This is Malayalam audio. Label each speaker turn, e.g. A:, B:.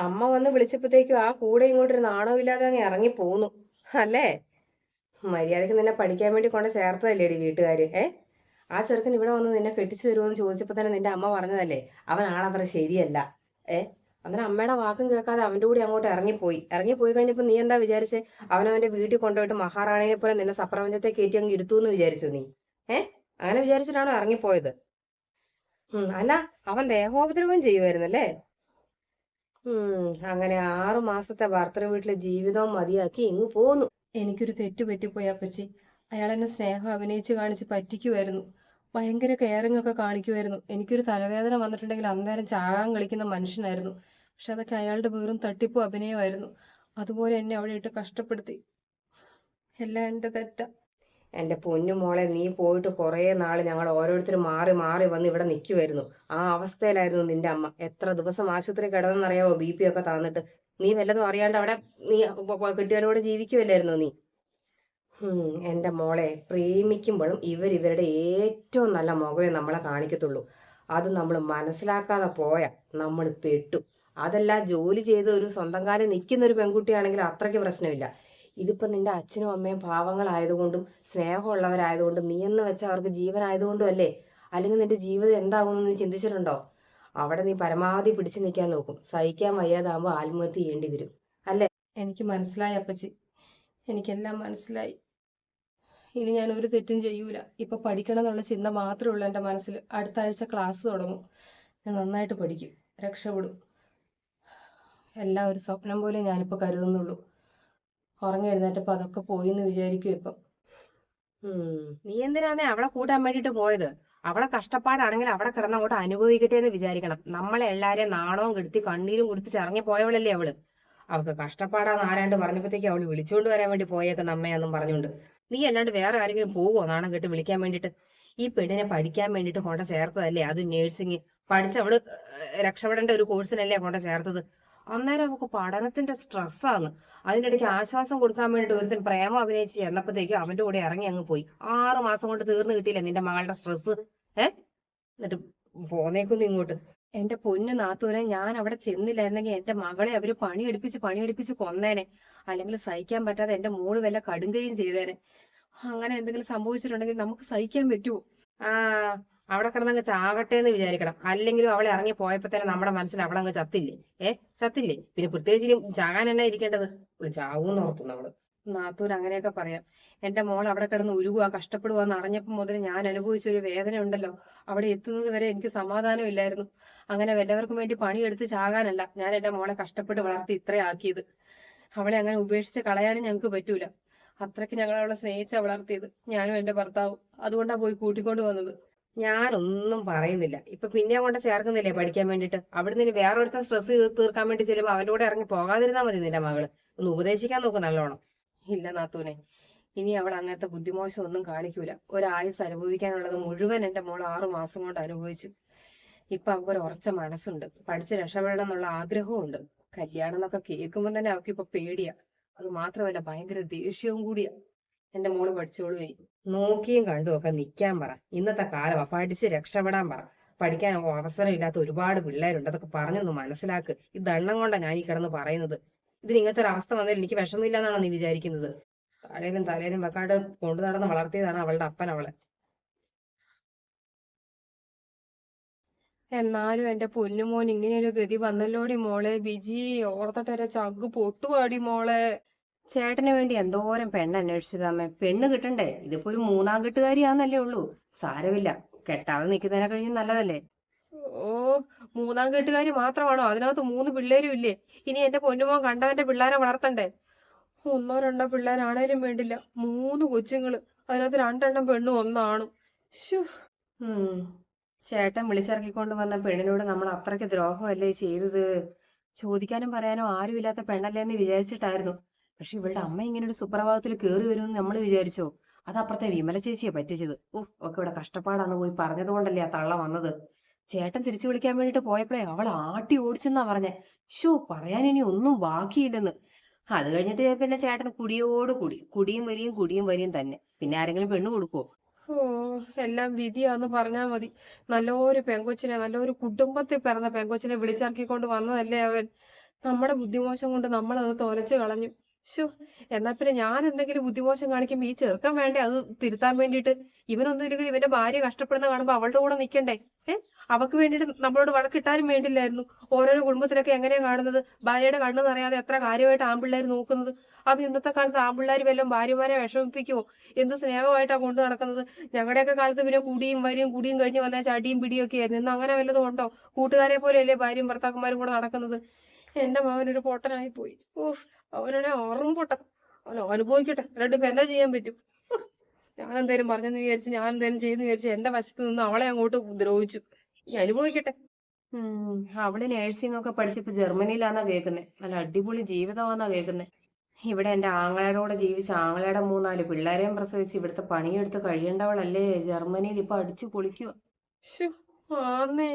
A: അമ്മ വന്ന് വിളിച്ചപ്പോഴത്തേക്കും ആ കൂടെ ഇങ്ങോട്ടൊരു നാണമില്ലാതെ അങ്ങ് ഇറങ്ങി പോന്നു. അല്ലേ? മര്യാദയ്ക്ക് നിന്നെ പഠിക്കാൻ വേണ്ടി കൊണ്ട് ചേർത്തതല്ലേടി വീട്ടുകാര് ഏ? ആ ചെറുക്കൻ ഇവിടെ വന്ന് നിന്നെ കെട്ടിച്ചു തരുമോന്ന് ചോദിച്ചപ്പോൾ തന്നെ നിന്റെ അമ്മ പറഞ്ഞതല്ലേ? അവൻ ശരിയല്ല ഏ? അന്നേരം അമ്മയുടെ വാക്കും കേൾക്കാതെ അവന്റെ കൂടി അങ്ങോട്ട് ഇറങ്ങിപ്പോയി. ഇറങ്ങിപ്പോയി കഴിഞ്ഞപ്പോൾ നീ എന്താ വിചാരിച്ചേ? അവനവന്റെ വീട്ടിൽ കൊണ്ടുപോയിട്ട് മഹാറാണിയെ പോലെ നിന്നെ സപ്രപഞ്ചത്തെ കയറ്റി അങ്ങ് ഇരുത്തൂന്ന് വിചാരിച്ചു നീ ഏ? അങ്ങനെ വിചാരിച്ചിട്ടാണോ ഇറങ്ങിപ്പോയത്? അല്ല അവൻ ദേഹോപദ്രവം ചെയ്യുമായിരുന്നല്ലേ അങ്ങനെ ആറു മാസത്തെ ഭർത്തൃ വീട്ടിലെ ജീവിതവും മതിയാക്കി ഇങ്ങ് പോന്നു. എനിക്കൊരു തെറ്റ് പറ്റിപ്പോയി അപ്പച്ചി. അയാൾ എന്നെ സ്നേഹം അഭിനയിച്ച് കാണിച്ച് പറ്റിക്കുമായിരുന്നു ഭയങ്കര കെയറിംഗ് ഒക്കെ കാണിക്കുമായിരുന്നു എനിക്കൊരു തലവേദന വന്നിട്ടുണ്ടെങ്കിൽ അന്നേരം ചാകാൻ കളിക്കുന്ന മനുഷ്യനായിരുന്നു. പക്ഷെ അതൊക്കെ അയാളുടെ വെറും തട്ടിപ്പും അഭിനയമായിരുന്നു. അതുപോലെ എന്നെ അവിടെ ഇട്ട് കഷ്ടപ്പെടുത്തി. എല്ലാം എന്റെ തെറ്റാ. എന്റെ പൊന്നു മോളെ നീ പോയിട്ട് കുറേ നാൾ ഞങ്ങൾ ഓരോരുത്തരും മാറി മാറി വന്ന് ഇവിടെ നിൽക്കുമായിരുന്നു ആ അവസ്ഥയിലായിരുന്നു നിന്റെ അമ്മ. എത്ര ദിവസം ആശുപത്രി കിടന്നെന്നറിയാവോ ബി പി ഒക്കെ താന്നിട്ട്? നീ വല്ലതും അറിയാണ്ട് അവിടെ നീ കെട്ടിയവരോട് ജീവിക്കുമല്ലായിരുന്നു നീ? എന്റെ മോളെ പ്രേമിക്കുമ്പോഴും ഇവർ ഏറ്റവും നല്ല മുഖമേ നമ്മളെ കാണിക്കത്തുള്ളൂ. അത് നമ്മൾ മനസ്സിലാക്കാതെ പോയ നമ്മൾ പെട്ടു. അതല്ല ജോലി ചെയ്ത് ഒരു സ്വന്തം കാലം നിൽക്കുന്ന ഒരു പെൺകുട്ടിയാണെങ്കിൽ അത്രയ്ക്ക് പ്രശ്നമില്ല. ഇതിപ്പോ നിന്റെ അച്ഛനും അമ്മയും പാവങ്ങളായതുകൊണ്ടും സ്നേഹമുള്ളവരായതുകൊണ്ടും നീ എന്ന് വെച്ച അവർക്ക് ജീവനായതുകൊണ്ടും അല്ലേ? അല്ലെങ്കിൽ നിന്റെ ജീവിതം എന്താകുമെന്ന് നീ ചിന്തിച്ചിട്ടുണ്ടോ? അവിടെ നീ പരമാവധി പിടിച്ചു നിൽക്കാൻ നോക്കും. സഹിക്കാൻ വയ്യാതാകുമ്പോൾ ആത്മഹത്യ ചെയ്യേണ്ടി വരും. അല്ലേ? എനിക്ക് മനസ്സിലായി അപ്പച്ചി. എനിക്കെല്ലാം മനസ്സിലായി. ഇനി ഞാൻ ഒരു തെറ്റും ചെയ്യൂല. ഇപ്പൊ പഠിക്കണം എന്നുള്ള ചിന്ത മാത്രമേ ഉള്ളൂ എന്റെ മനസ്സിൽ. അടുത്ത ആഴ്ച ക്ലാസ് തുടങ്ങും. ഞാൻ നന്നായിട്ട് പഠിക്കും. രക്ഷപ്പെടും. എല്ലാം ഒരു സ്വപ്നം പോലെ ഞാനിപ്പോൾ കരുതുന്നുള്ളൂ. ഉറങ്ങി അപ്പൊ അതൊക്കെ പോയി എന്ന് വിചാരിക്കും ഇപ്പം. നീ എന്തിനാന്നേ അവളെ കൂട്ടാൻ വേണ്ടിട്ട് പോയത്? അവളെ കഷ്ടപ്പാടാണെങ്കിൽ അവിടെ കിടന്ന് അങ്ങോട്ട് അനുഭവിക്കട്ടെ എന്ന് വിചാരിക്കണം. നമ്മളെ എല്ലാരെയും നാണവും കെടുത്തി കണ്ണീരും കുടിപ്പിച്ച് ഇറങ്ങി പോയവളല്ലേ അവൾ. അവൾക്ക് കഷ്ടപ്പാടാന്ന് ആരാണ്ട് പറഞ്ഞപ്പോഴത്തേക്ക് അവൾ വിളിച്ചുകൊണ്ട് വരാൻ വേണ്ടി പോയേക്കുന്ന അമ്മയാന്നും പറഞ്ഞുകൊണ്ട് നീ അല്ലാണ്ട് വേറെ ആരെങ്കിലും പോകുമോ നാണം കെട്ട് വിളിക്കാൻ വേണ്ടിട്ട്. ഈ പെണ്ണിനെ പഠിക്കാൻ വേണ്ടിട്ട് കൊണ്ട ചേർത്തതല്ലേ? അത് നേഴ്സിംഗ് പഠിച്ച അവൾ ഏഹ്, രക്ഷപ്പെടേണ്ട ഒരു കോഴ്സിനല്ലേ കൊണ്ട ചേർത്തത്? അന്നേരം അവൾക്ക് പഠനത്തിന്റെ സ്ട്രെസ്സാണ്. അതിനിടയ്ക്ക് ആശ്വാസം കൊടുക്കാൻ വേണ്ടി ഒരുത്തൻ പ്രേമം അഭിനയിച്ച് ചെന്നപ്പോഴത്തേക്കും അവന്റെ കൂടെ ഇറങ്ങി അങ്ങ് പോയി. ആറ് മാസം കൊണ്ട് തീർന്നു കിട്ടിയില്ല നിന്റെ മകളുടെ സ്ട്രെസ് ഏ? എന്നിട്ട് പോന്നേക്കുന്നു ഇങ്ങോട്ട്. എന്റെ പൊന്നു നാത്തൂനെ ഞാൻ അവിടെ ചെന്നില്ലായിരുന്നെങ്കിൽ എന്റെ മകളെ അവർ പണിയെടുപ്പിച്ച് പണിയെടുപ്പിച്ച് കൊന്നേനെ. അല്ലെങ്കിൽ സഹിക്കാൻ പറ്റാതെ എന്റെ മോൾ വല്ല കടുങ്കയും ചെയ്തേനെ. അങ്ങനെ എന്തെങ്കിലും സംഭവിച്ചിട്ടുണ്ടെങ്കിൽ നമുക്ക് സഹിക്കാൻ പറ്റുമോ ആ. അവിടെ കിടന്നങ്ങ് ചാകട്ടെ എന്ന് വിചാരിക്കണം. അല്ലെങ്കിലും അവളെ ഇറങ്ങി പോയപ്പോ തന്നെ നമ്മുടെ മനസ്സിൽ അവളങ്ങ് ചത്തില്ലേ? ഏ ചത്തില്ലേ? പിന്നെ പ്രത്യേകിച്ച് ചാകാൻ തന്നെ ഇരിക്കേണ്ടത്? ചാവൂന്ന് ഓർത്തു നമ്മൾ. നാത്തൂർ അങ്ങനെയൊക്കെ പറയാം. എന്റെ മോൾ അവിടെ കിടന്ന് ഉരുകുക കഷ്ടപ്പെടുക എന്ന് അറിഞ്ഞപ്പോൾ മുതൽ ഞാൻ അനുഭവിച്ച ഒരു വേദന ഉണ്ടല്ലോ. അവിടെ എത്തുന്നത് വരെ എനിക്ക് സമാധാനം ഇല്ലായിരുന്നു. അങ്ങനെ വല്ലവർക്കും വേണ്ടി പണിയെടുത്ത് ചാകാനല്ല. ഞാൻ എന്റെ മോളെ കഷ്ടപ്പെട്ട് വളർത്തി ഇത്രയാക്കിയത് അവളെ അങ്ങനെ ഉപേക്ഷിച്ച് കളയാനും ഞങ്ങൾക്ക് പറ്റൂല. അത്രയ്ക്ക് ഞങ്ങൾ അവളെ സ്നേഹിച്ചാ വളർത്തിയത്. ഞാനും എന്റെ ഭർത്താവും. അതുകൊണ്ടാണ് പോയി കൂട്ടിക്കൊണ്ട് വന്നത്. ഞാനൊന്നും പറയുന്നില്ല. ഇപ്പൊ പിന്നെ കൊണ്ട് ചേർക്കുന്നില്ലേ പഠിക്കാൻ വേണ്ടിട്ട്? അവിടെ നിന്ന് വേറൊരുത്തൻ സ്ട്രെസ് തീർക്കാൻ വേണ്ടി ചെല്ലുമ്പോ അവന്റെ കൂടെ ഇറങ്ങി പോകാതിരുന്നാ മതി നിന്റെ മകൾ. ഒന്ന് ഉപദേശിക്കാൻ നോക്കും നല്ലോണം. ഇല്ല നാത്തൂനെ ഇനി അവൾ അങ്ങനത്തെ ബുദ്ധിമോശം ഒന്നും കാണിക്കൂല. ഒരായുസ് അനുഭവിക്കാനുള്ളത് മുഴുവൻ എന്റെ മോൾ ആറു മാസം കൊണ്ട് അനുഭവിച്ചു. ഇപ്പൊ അവൾക്ക് ഉറച്ച മനസ്സുണ്ട്. പഠിച്ച് രക്ഷപ്പെടണം എന്നുള്ള ആഗ്രഹവും ഉണ്ട് കല്യാണം എന്നൊക്കെ കേൾക്കുമ്പോൾ തന്നെ അവൾക്ക് ഇപ്പൊ പേടിയാ. അത് മാത്രമല്ല ഭയങ്കര ദേഷ്യവും കൂടിയാ. എന്റെ മോൾ പഠിച്ചോളൂ നോക്കിയും കണ്ടും ഒക്കെ നിക്കാൻ പറ. ഇന്നത്തെ കാലമാ പഠിച്ച് രക്ഷപ്പെടാൻ പറ. പഠിക്കാൻ അവസരം ഇല്ലാത്ത ഒരുപാട് പിള്ളേരുണ്ട്. അതൊക്കെ പറഞ്ഞൊന്ന് മനസ്സിലാക്ക്. ഈ ദണ്ണം കൊണ്ടാ ഞാൻ ഈ കിടന്ന് പറയുന്നത്. ഇതിന് ഇങ്ങനത്തെ ഒരു അവസ്ഥ വന്നതിൽ എനിക്ക് വിഷമില്ല എന്നാണോ നീ വിചാരിക്കുന്നത്? താഴേലും തലയിലും വെക്കാണ്ട് കൊണ്ടു നടന്ന് വളർത്തിയതാണ് അവളുടെ അപ്പൻ അവളെ. എന്നാലും എന്റെ പൊന്നുമോൻ ഇങ്ങനെയൊരു ഗതി വന്നല്ലോടി മോളെ. ബിജി ഓർത്തിട്ട് ചങ്ക് പൊട്ടുപാടി മോളെ. ചേട്ടന് വേണ്ടി എന്തോരം പെണ്ണ് അന്വേഷിച്ചതമ്മേ പെണ്ണ് കിട്ടണ്ടേ? ഇതിപ്പോ ഒരു മൂന്നാം കെട്ടുകാരിയാന്നല്ലേ ഉള്ളൂ. സാരമില്ല. കെട്ടാതെ നിൽക്കുന്നതിനെ കഴിഞ്ഞ് നല്ലതല്ലേ? ഓ മൂന്നാം കെട്ടുകാരി മാത്രമാണോ? അതിനകത്ത് മൂന്ന് പിള്ളേരും ഇല്ലേ? ഇനി എന്റെ പൊന്നുമോൻ കണ്ടവന്റെ പിള്ളേരെ വളർത്തണ്ടേ? ഒന്നോ രണ്ടോ പിള്ളേരാണേലും വേണ്ടില്ല. മൂന്ന് കൊച്ചുങ്ങൾ. അതിനകത്ത് രണ്ടെണ്ണം പെണ്ണും ഒന്നാണ്. ചേട്ടൻ വിളിച്ചിറക്കിക്കൊണ്ട് വന്ന പെണ്ണിനോട് നമ്മൾ അത്രയ്ക്ക് ദ്രോഹമല്ലേ ചെയ്തത്? ചോദിക്കാനും പറയാനോ ആരുമില്ലാത്ത പെണ്ണല്ലേ എന്ന് വിചാരിച്ചിട്ടായിരുന്നു. പക്ഷെ ഇവളുടെ അമ്മ ഇങ്ങനെ ഒരു സുപ്രഭാതത്തിൽ കേറി വരുമെന്ന് നമ്മൾ വിചാരിച്ചോ? അത് അപ്പുറത്തെ വിമല ചേച്ചിയെ പറ്റിച്ചത്. ഓ ഒക്കെ ഇവിടെ കഷ്ടപ്പാടാന്ന് പോയി പറഞ്ഞത് കൊണ്ടല്ലേ ആ തള്ള വന്നത്. ചേട്ടൻ തിരിച്ചു വിളിക്കാൻ വേണ്ടിട്ട് പോയപ്പോഴേ അവൾ ആട്ടി ഓടിച്ചെന്നാ പറഞ്ഞേ. ഷോ പറയാൻ ഇനി ഒന്നും ബാക്കിയില്ലെന്ന്. അത് കഴിഞ്ഞിട്ട് പിന്നെ ചേട്ടൻ കുടിയോട് കുടി. കുടിയും വലിയും കുടിയും വലിയും തന്നെ. പിന്നെ ആരെങ്കിലും പെണ്ണ് കൊടുക്കുവോ? ഓ എല്ലാം വിധിയാന്ന് പറഞ്ഞാ മതി. നല്ലൊരു പെങ്കൊച്ചിനെ നല്ലൊരു കുടുംബത്തിൽ പിറന്ന പെങ്കൊച്ചിനെ വിളിച്ചിറക്കിക്കൊണ്ട് വന്നതല്ലേ അവൻ. നമ്മുടെ ബുദ്ധിമോശം കൊണ്ട് നമ്മളത് തോലച്ചു കളഞ്ഞു. ശോ എന്നാ പിന്നെ ഞാൻ എന്തെങ്കിലും ബുദ്ധിമോശം കാണിക്കുമ്പോ ഈ ചെറുക്കൻ വേണ്ടേ അത് തിരുത്താൻ വേണ്ടിയിട്ട്? ഇവനൊന്നും ഇല്ലെങ്കിൽ ഇവന്റെ ഭാര്യ കഷ്ടപ്പെടുന്ന കാണുമ്പോ അവളുടെ കൂടെ നിൽക്കണ്ടേ ഏഹ് അവക്ക് വേണ്ടിയിട്ട് നമ്മളോട് വഴക്കിട്ടാലും വേണ്ടില്ലായിരുന്നു. ഓരോരോ കുടുംബത്തിലൊക്കെ എങ്ങനെയാ കാണുന്നത്? ഭാര്യയുടെ കണ്ണ് നിറയാതെ എത്ര കാര്യമായിട്ട് ആമ്പിള്ളേർ നോക്കുന്നത്? അത് ഇന്നത്തെ കാലത്ത് ആമ്പിള്ളേർ വല്ലതും ഭാര്യമാരെ വിഷമിപ്പിക്കുമോ എന്ത് സ്നേഹമായിട്ടാ കൊണ്ടു നടക്കുന്നത്? ഞങ്ങളുടെയൊക്കെ കാലത്ത് പിന്നെ കുടിയും വരിയും കുടിയും കഴിഞ്ഞ് വന്നാൽ ചടിയും പിടിയും ഒക്കെ ആയിരുന്നു. ഇന്ന് അങ്ങനെ വല്ലതും ഉണ്ടോ? കൂട്ടുകാരെ പോലെയല്ലേ ഭാര്യയും ഭർത്താക്കന്മാരും കൂടെ നടക്കുന്നത്? എന്റെ മകനൊരു പൊട്ടനായി പോയി. ഓഹ് അവനെ ഓർമ്മ പൊട്ടൻ. അവൻ അനുഭവിക്കട്ടെ അല്ലാണ്ട് എന്നാ ചെയ്യാൻ പറ്റും. ഞാൻ എന്തേലും പറഞ്ഞെന്ന് വിചാരിച്ച് ഞാൻ എന്തേലും ചെയ്യുന്ന വിചാരിച്ച് എന്റെ വശത്ത് നിന്ന് അവളെ അങ്ങോട്ട് ഉപദ്രവിച്ചു ഈ അനുഭവിക്കട്ടെ. ഉം അവൾ നേഴ്സിംഗ് ഒക്കെ പഠിച്ചിപ്പോ ജർമ്മനിയിലാന്നാ കേൾക്കുന്നത് നല്ല അടിപൊളി ജീവിതമാന്നാ കേൾക്കുന്നത് ഇവിടെ എന്റെ ആങ്ങളയുടെ ജീവിച്ച ആങ്ങളയുടെ മൂന്നാൽ പിള്ളേരെയും പ്രസവിച്ച് ഇവിടുത്തെ പണിയെടുത്ത് കഴിയേണ്ടവളല്ലേ? ജർമ്മനിയിൽ ഇപ്പൊ അടിച്ചു പൊളിക്കുക ആന്നേ.